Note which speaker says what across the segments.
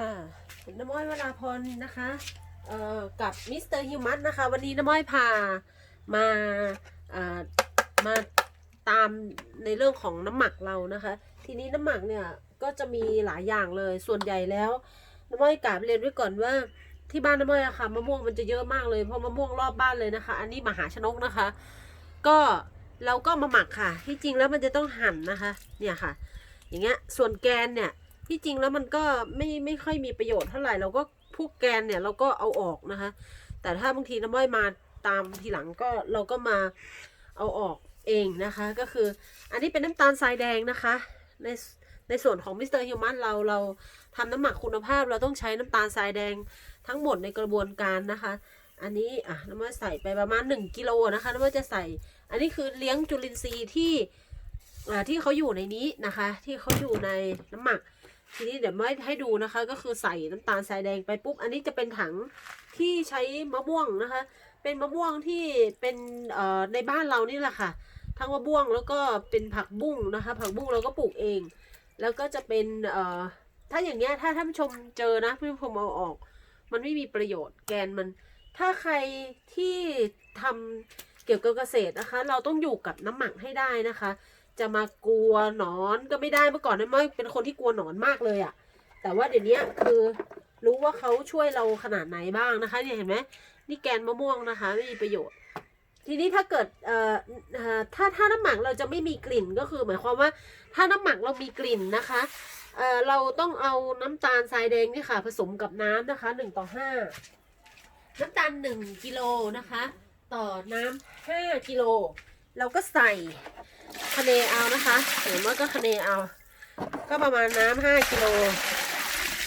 Speaker 1: ค่ะน้ำม้อยวราพรนะคะเอ่อกับมิสเตอร์ฮิวมัสนะคะ วันนี้น้ำม้อยพามาเอ่อมาตามในเรื่องของน้ำหมักเรานะคะ ทีนี้น้ำหมักเนี่ยก็จะมีหลายอย่างเลยส่วนใหญ่แล้วน้ำม้อยกาบเรียนไว้ก่อนว่าที่บ้านน้ำม้อยอะค่ะมะม่วงมันจะเยอะมากเลยเพราะมะม่วงรอบบ้านเลยนะคะ อันนี้มหาชนกนะคะ ก็เราก็มาหมักค่ะ ที่จริงแล้วมันจะต้องหั่นนะคะ เนี่ยค่ะ อย่างเงี้ยส่วนแกนเนี่ย ที่จริงแล้วมันก็ไม่ไม่ค่อยมีประโยชน์เท่าไหร่เราก็พวกแกนเนี่ยเราก็เอาออกนะคะ แต่ถ้าบางทีน้ำม้อยมาตามทีหลังก็เราก็มาเอาออกเองนะคะก็คืออันนี้เป็นน้ำตาลทรายแดงนะคะในในส่วนของมิสเตอร์ฮิวแมนเราเราทำน้ำหมักคุณภาพเราต้องใช้น้ำตาลทรายแดงทั้งหมดในกระบวนการนะคะ อันนี้อะน้ำมันใส่ไปประมาณ 1กิโลนะคะน้ำมันจะใส่ อันนี้คือเลี้ยงจุลินทรีย์ที่อ่าที่เขาอยู่ในนี้นะคะ ที่เขาอยู่ในน้ำหมัก ทีนี้เดี๋ยวไม่ให้ดูนะคะ ก็คือใส่น้ำตาลทรายแดงไปปุ๊บ อันนี้จะเป็นถังที่ใช้มะม่วงนะคะ เป็นมะม่วงที่เป็นเอ่อในบ้านเรานี่แหละค่ะ ทั้งมะม่วงแล้วก็เป็นผักบุ้งนะคะ ผักบุ้งเราก็ปลูกเอง แล้วก็จะเป็นเอ่อถ้าอย่างเงี้ยถ้าท่านผู้ชมเจอนะท่านผู้ชมเอาออก มันไม่มีประโยชน์แกนมัน ถ้าใครที่ทำเกี่ยวกับเกษตรนะคะ เราต้องอยู่กับน้ำหมักให้ได้นะคะ จะมากลัวหนอนก็ไม่ได้เมื่อก่อนนะไม่เป็นคนที่กลัวหนอนมากเลยอะแต่ว่าเดี๋ยวนี้คือรู้ว่าเขาช่วยเราขนาดไหนบ้างนะคะเนี่ยเห็นไหมนี่แกนมะม่วงนะคะ ไม่มีประโยชน์ ทีนี้ถ้าเกิดเอ่อเอ่อถ้าถ้าน้ำหมักเราจะไม่มีกลิ่นก็คือ หมายความว่าถ้าน้ำหมักเรามีกลิ่นนะคะเอ่อเราต้องเอาน้ำตาลทรายแดงนี่ค่ะ ผสมกับน้ำนะคะหนึ่งต่อห้าน้ำตาลหนึ่งกิโลนะคะ ต่อน้ำห้ากิโลเราก็ใส่ คะเนเอานะคะเห็นว่าก็คะเนเอา ก็ประมาณน้ำห้ากิโล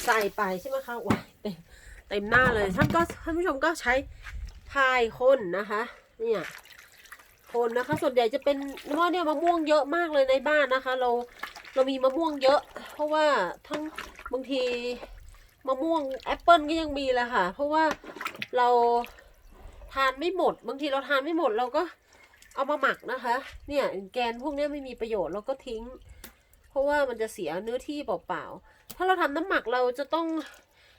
Speaker 1: ใส่ไปใช่ไหมคะว้ายเต็มเต็มหน้าเลยท่านก็ท่านผู้ชมก็ใช้พายคนนะคะเนี่ยคนนะคะส่วนใหญ่จะเป็นเพราะเนี่ยมะม่วงเยอะมากเลยในบ้านนะคะ เราเรามีมะม่วงเยอะ เพราะว่าทั้งบางทีมะม่วงแอปเปิลก็ยังมีเลยค่ะ เพราะว่าเราทานไม่หมด บางทีเราทานไม่หมดเราก็ เอามาหมักนะคะ เนี่ยแกนพวกนี้ไม่มีประโยชน์เราก็ทิ้ง เพราะว่ามันจะเสียเนื้อที่เปล่าๆ ถ้าเราทำน้ำหมักเราจะต้อง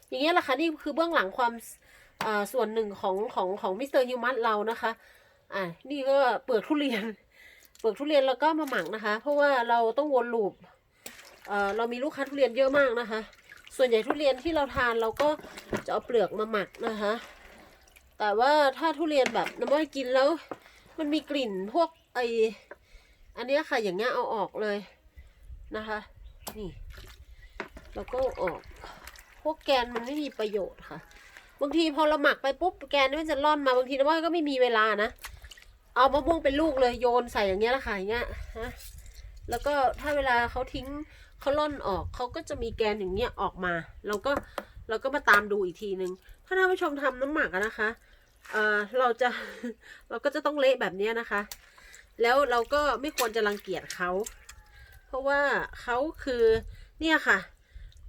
Speaker 1: อย่างเงี้ยแหละค่ะนี่คือเบื้องหลังความอ่าส่วนหนึ่งของของของมิสเตอร์ฮิวมัสเรานะคะ อ่านี่ก็เปลือกทุเรียน เปลือกทุเรียนแล้วก็มาหมักนะคะ เพราะว่าเราต้องวนลูปเอ่อเรามีลูกค้าทุเรียนเยอะมากนะคะ ส่วนใหญ่ทุเรียนที่เราทานเราก็จะเอาเปลือกมาหมักนะคะ แต่ว่าถ้าทุเรียนแบบน้ำมันกินแล้ว มันมีกลิ่นพวกไออันนี้ค่ะอย่างเงี้ยเอาออกเลยนะคะ นี่ แล้วก็ออก พวกแกนมันไม่มีประโยชน์ค่ะ บางทีพอเราหมักไปปุ๊บแกนมันจะร่อนมาบางทีน้ำมันก็ไม่มีเวลานะ เอามะม่วงเป็นลูกเลยโยนใส่อย่างเงี้ยแหละค่ะอย่างเงี้ยฮะแล้วก็ถ้าเวลาเขาทิ้งเขาล่อนออกเขาก็จะมีแกนอย่างเงี้ยออกมา เราก็เราก็มาตามดูอีกทีนึง ถ้าท่านผู้ชมทำน้ำหมักนะคะ เออเราจะเราก็จะต้องเละแบบนี้นะคะ แล้วเราก็ไม่ควรจะรังเกียจเขา เพราะว่าเขาคือเนี่ยค่ะ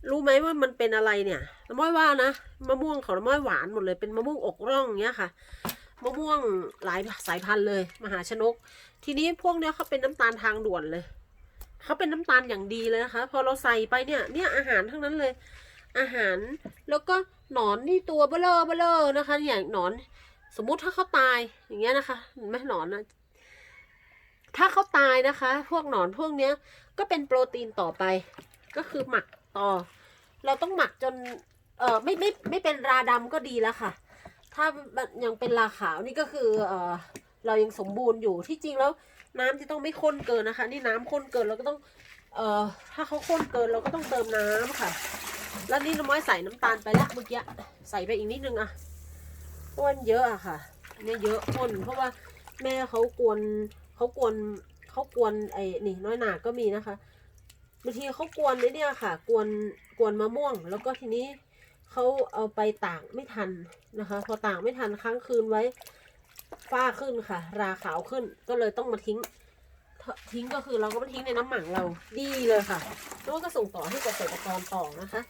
Speaker 1: รู้ไหมว่ามันเป็นอะไรเนี่ยน้ำม้อยว่านะมะม่วงของน้ำม้อยหวานหมดเลยเป็นมะม่วงอกร่องเนี้ยค่ะมะม่วงหลายสายพันธุ์เลยมหาชนก ทีนี้พวกเนี้ยเขาเป็นน้ำตาลทางด่วนเลยเขาเป็นน้ำตาลอย่างดีเลยนะคะ พอเราใส่ไปเนี่ยเนี่ยอาหารทั้งนั้นเลย อาหารแล้วก็หนอนนี่ตัวเบลอเบลอนะคะ อย่างหนอน สมมุติถ้าเขาตายอย่างเงี้ยนะคะหนไหมหนอนนะถ้าเขาตายนะคะ พวกหนอนพวกเนี้ย ก็เป็นโปรตีนต่อไป ก็คือหมักต่อ เราต้องหมักจน เออไม่ไม่ไม่เป็นราดำก็ดีแล้วค่ะ ถ้ายังเป็นราขาวนี่ก็คือ เออเรายังสมบูรณ์อยู่ที่จริงแล้ว น้ำจะต้องไม่ข้นเกินนะคะ นี่น้ำข้นเกินเราก็ต้อง เออถ้าเขาข้นเกินเราก็ต้องเติมน้ำค่ะ แล้วนี่น้ำม้อยใส่น้ำตาลไปแล้วเมื่อกี้ใส่ไปอีกนิดนึงอะ เพราะว่ามันเยอะอะค่ะเนี่ยเยอะข้นเพราะว่าแม่เขากวนเขากวนเขากวนไอ้นี่น้อยหนาก็มีนะคะบางทีเขากวนไอ้เนี่ยค่ะ กวนกวนมะม่วง แล้วก็ทีนี้เขาเอาไปตากไม่ทันนะคะ พอตากไม่ทันค้างคืนไว้ฝ้าขึ้นค่ะ ราขาวขึ้นก็เลยต้องมาทิ้ง ทิ้งก็คือเราก็มาทิ้งในน้ำหมักเราดีเลยค่ะแล้วก็ส่งต่อให้เกษตรกรต่อนะคะ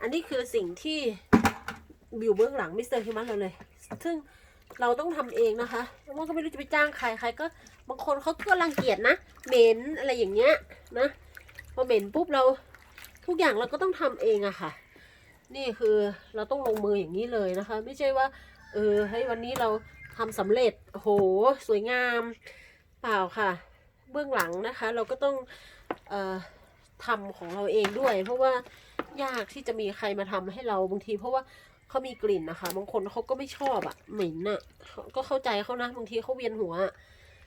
Speaker 1: อันนี้คือสิ่งที่ อยู่เบื้องหลังมิสเตอร์ฮิมันเราเลย ซึ่งเราต้องทำเองนะคะแล้วมันก็ไม่รู้จะไปจ้างใครใครก็บางคนเขาก็รังเกียจนะเหม็นอะไรอย่างเงี้ยนะพอเหม็นปุ๊บเราทุกอย่างเราก็ต้องทำเองอะค่ะ นี่คือเราต้องลงมืออย่างนี้เลยนะคะ ไม่ใช่ว่า เออให้ยวันนี้เราทำสำเร็จโหสวยงาม เปล่าค่ะ เบื้องหลังนะคะ เราก็ต้องเอ่อทำของเราเองด้วย เพราะว่ายากที่จะมีใครมาทำให้เราบางที เพราะว่า เขามีกลิ่นนะคะ บางคนเขาก็ไม่ชอบอะเหม็นอะก็เข้าใจเขานะบางทีเขาเวียนหัว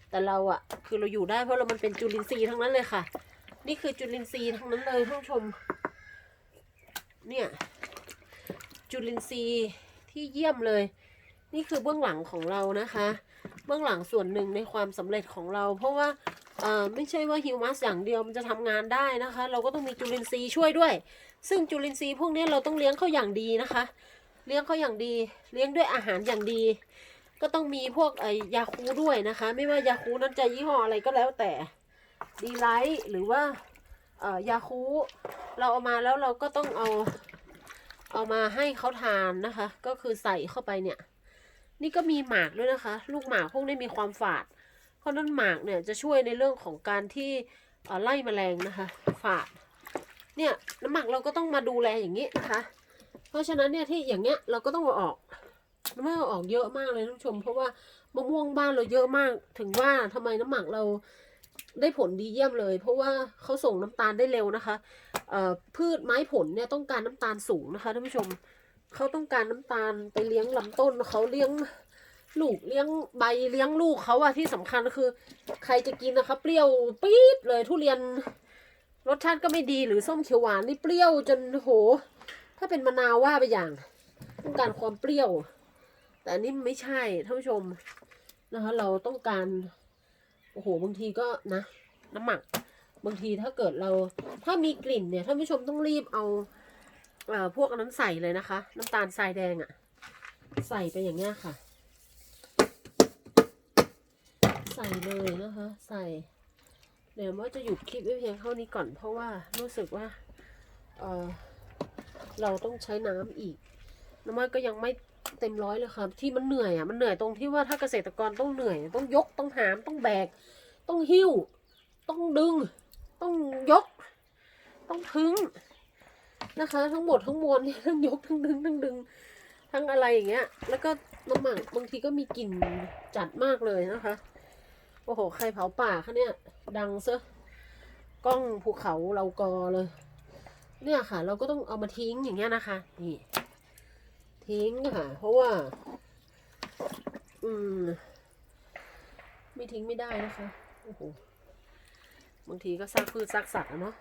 Speaker 1: แต่เราอะคือเราอยู่ได้เพราะเรามันเป็นจุลินทรีย์ทั้งนั้นเลยค่ะ นี่คือจุลินทรีย์ทั้งนั้นเลยท่านผู้ชม เนี่ย จุลินทรีย์ที่เยี่ยมเลย นี่คือเบื้องหลังของเรานะคะ เบื้องหลังส่วนหนึ่งในความสำเร็จของเรา เพราะว่าเออไม่ใช่ว่าฮิวมัสอย่างเดียวมันจะทำงานได้นะคะ เราก็ต้องมีจุลินทรีย์ช่วยด้วย ซึ่งจุลินทรีย์พวกนี้เราต้องเลี้ยงเขาอย่างดีนะคะ เลี้ยงเขาอย่างดี เลี้ยงด้วยอาหารอย่างดี ก็ต้องมีพวกไอยาคูด้วยนะคะ ไม่ว่ายาคูนั้นจะยี่ห้ออะไรก็แล้วแต่ดีไลท์หรือว่าเอ่อยาคูเราเอามาแล้วเราก็ต้องเอาเอามาให้เขาทานนะคะ ก็คือใส่เข้าไปเนี่ย นี่ก็มีหมากด้วยนะคะ ลูกหมากพวกนี้มีความฝาด เพราะนั้นหมากเนี่ยจะช่วยในเรื่องของการที่ไล่แมลงนะคะ ฝาด เนี่ยน้ำหมักเราก็ต้องมาดูแลอย่างนี้นะคะ ราะฉะนั้นเนี่ยที่อย่างเงี้ยเราก็ต้องเอาออกน้ำหมักเอาออกเยอะมากเลยท่านผู้ชม เพราะว่ามะม่วงบ้านเราเยอะมาก ถึงว่าทำไมน้ำหมักเราได้ผลดีเยี่ยมเลย เพราะว่าเขาส่งน้ำตาลได้เร็วนะคะพืชไม้ผลเนี่ยต้องการน้ำตาลสูงนะคะท่านผู้ชมเขาต้องการน้ำตาลไปเลี้ยงลำต้นเขาเลี้ยงลูกเลี้ยงใบเลี้ยงลูกเขาอะที่สำคัญคือใครจะกินนะคะเปรี้ยวปี๊ดเลยทุเรียนรสชาติก็ไม่ดีหรือส้มเขียวหวานนี่เปรี้ยวจนโห ถ้าเป็นมะนาวว่าไปอย่าง ต้องการความเปรี้ยว แต่อันนี้ไม่ใช่ท่านผู้ชมนะคะ เราต้องการโอ้โหบางทีก็นะ น้ำหมัก บางทีถ้าเกิดเราถ้ามีกลิ่นเนี่ยท่านผู้ชมต้องรีบเอาเอ่อพวกนั้นใส่เลยนะคะ น้ำตาลทรายแดงอะ่ะ ใส่ไปอย่างเงี้ยค่ะ ใส่เลยนะคะ ใส่เดี๋ยวว่าจะหยุดคลิปไว้เพียงเท่านี้ก่อนเพราะว่ารู้สึกว่าเออ เราต้องใช้น้ำอีก น้ำมันก็ยังไม่เต็มร้อยเลยค่ะ ที่มันเหนื่อยอะ มันเหนื่อยตรงที่ว่าถ้าเกษตรกรต้องเหนื่อย ต้องยก ต้องหาม ต้องแบก ต้องหิ้ว ต้องดึง ต้องยก ต้องทึงนะคะ ทั้งหมดทั้งมวลเนี่ยทั้งยกทั้งดึงทั้งดึง ทั้งอะไรอย่างเงี้ย แล้วก็น้ำหมักบางทีก็มีกลิ่นจัดมากเลยนะคะ โอ้โห ใครเผาป่าคะเนี่ย ดังซะ กล้องภูเขาเรากอเลย เนี่ยค่ะ เราก็ต้องเอามาทิ้งอย่างเงี้ยนะคะ นี่ ทิ้งค่ะ เพราะว่า อืม ไม่ทิ้งไม่ได้นะคะโอ้โหบางทีก็ซากพืชซากสัตว์อะเนาะ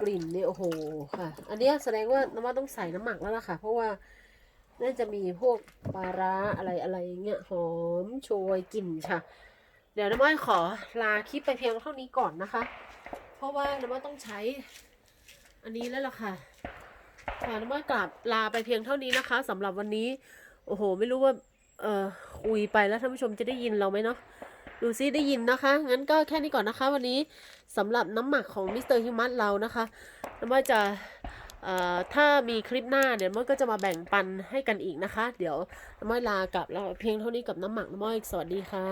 Speaker 1: กลิ่นเนี่ยโอ้โหค่ะ อันนี้แสดงว่าน้ำมันต้องใส่น้ำหมักแล้วล่ะค่ะ เพราะว่าน่าจะมีพวกปลาร้าอะไรอะไรเงี้ยหอมโชยกลิ่นค่ะ เดี๋ยวน้ำมันขอลาคลิปไปเพียงเท่านี้ก่อนนะคะ เพราะว่าน้ำมันต้องใช้ อันนี้แล้วล่ะค่ะค่ะน้ำมันกลับลาไปเพียงเท่านี้นะคะสำหรับวันนี้ โอ้โห ไม่รู้ว่า เออคุยไปแล้วท่านผู้ชมจะได้ยินเราไหมเนาะดูซิได้ยินนะคะ งั้นก็แค่นี้ก่อนนะคะ วันนี้สำหรับน้ำหมักของมิสเตอร์ฮิวมัสเรานะคะน้ำมันจะถ้ามีคลิปหน้าเดี๋ยวน้ำมันก็จะมาแบ่งปันให้กันอีกนะคะ เดี๋ยวน้ำมันลากลับแล้วเพียงเท่านี้กับน้ำหมักน้ำมันสวัสดีค่ะ